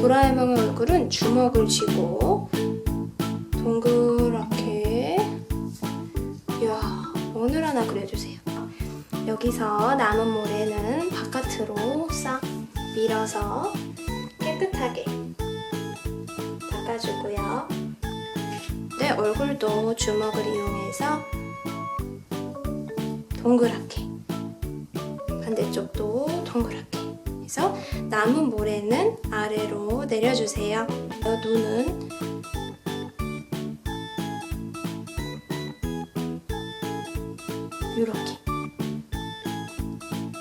도라에몽의 얼굴은 주먹을 쥐고 동그랗게 이야 오늘 하나 그려주세요. 여기서 남은 모래는 바깥으로 싹 밀어서 깨끗하게 닦아주고요. 내 얼굴도 주먹을 이용해서 동그랗게 반대쪽도 동그랗게 해서 남은 모래는 아래로 내려주세요. 눈은 이렇게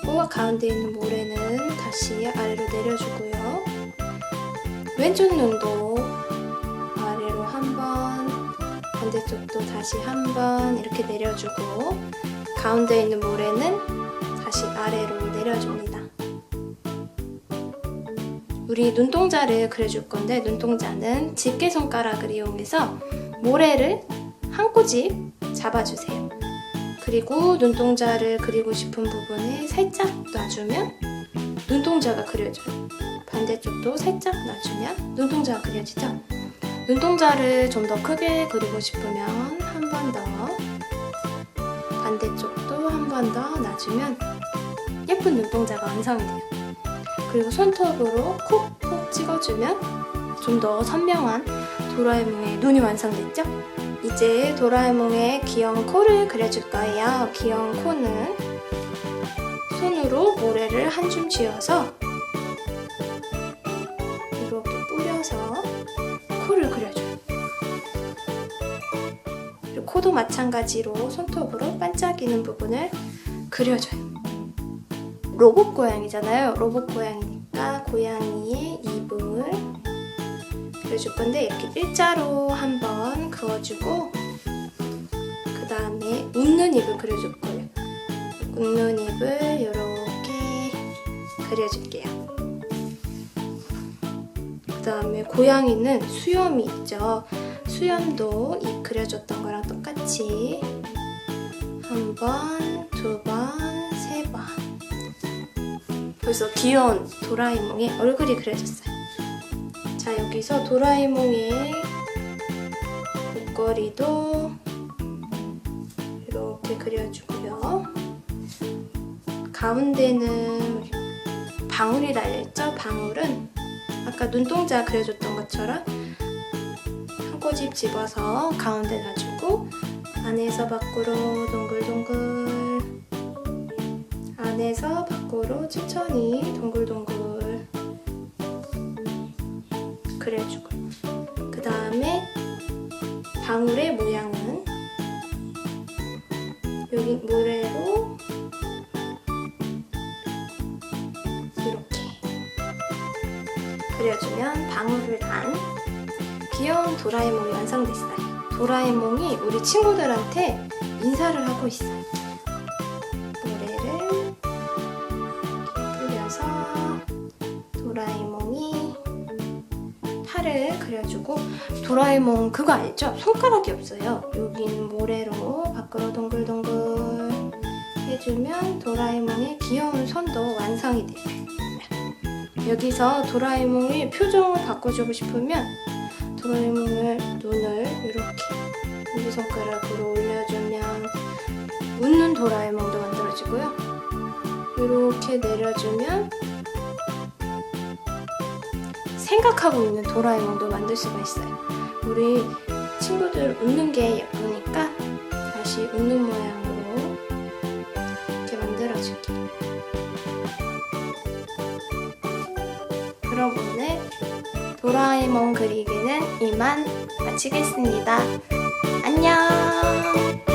코가 가운데 있는 모래는 다시 아래로 내려주고요. 왼쪽 눈도 아래로 한 번, 반대쪽도 다시 한 번 이렇게 내려주고 가운데 있는 모래는 다시 아래로 내려줍니다. 우리 눈동자를 그려줄 건데 눈동자는 집게 손가락을 이용해서 모래를 한 꼬집 잡아주세요. 그리고 눈동자를 그리고 싶은 부분에 살짝 놔주면 눈동자가 그려져요. 반대쪽도 살짝 놔주면 눈동자가 그려지죠? 눈동자를 좀 더 크게 그리고 싶으면 한 번 더 반대쪽도 한 번 더 놔주면 예쁜 눈동자가 완성이 돼요. 그리고 손톱으로 콕콕 찍어주면 좀 더 선명한 도라에몽의 눈이 완성됐죠? 이제 도라에몽의 귀여운 코를 그려줄 거예요. 귀여운 코는 손으로 모래를 한 줌 쥐어서 이렇게 뿌려서 코를 그려줘요. 코도 마찬가지로 손톱으로 반짝이는 부분을 그려줘요. 로봇 고양이잖아요. 로봇 고양이니까 고양이의 입을 그려줄 건데 이렇게 일자로 한번 그어주고 그 다음에 웃는 입을 그려줄 거예요. 웃는 입을 이렇게 그려줄게요. 그 다음에 고양이는 수염이 있죠. 수염도 입 그려줬던 거랑 똑같이 한 번, 두 번, 세 번. 벌써 귀여운 도라에몽의 얼굴이 그려졌어요. 자, 여기서 도라에몽의 목걸이도 이렇게 그려주고요. 가운데는 방울이 달려있죠? 방울은 아까 눈동자 그려줬던 것처럼 한 꼬집 집어서 가운데 놔주고 안에서 밖으로 동글동글 안에서 밖으로 천천히 동글동글 그려주고 그 다음에 방울의 모양은 여기 모래로 이렇게 그려주면 방울을 단 귀여운 도라에몽이 완성됐어요. 도라에몽이 우리 친구들한테 인사를 하고 있어요. 뿌려서 도라에몽이 팔을 그려주고 도라에몽 그거 알죠? 손가락이 없어요. 여기는 모래로 밖으로 동글동글 해주면 도라에몽의 귀여운 손도 완성이 돼요. 여기서 도라에몽의 표정을 바꿔주고 싶으면 도라에몽을 눈을 이렇게 엄지손가락으로 올려주면 웃는 도라에몽도 만들어지고요. 이렇게 내려주면 생각하고 있는 도라에몽도 만들 수가 있어요. 우리 친구들 웃는 게 예쁘니까 다시 웃는 모양으로 이렇게 만들어줄게요. 그럼 오늘 도라에몽 그리기는 이만 마치겠습니다. 안녕!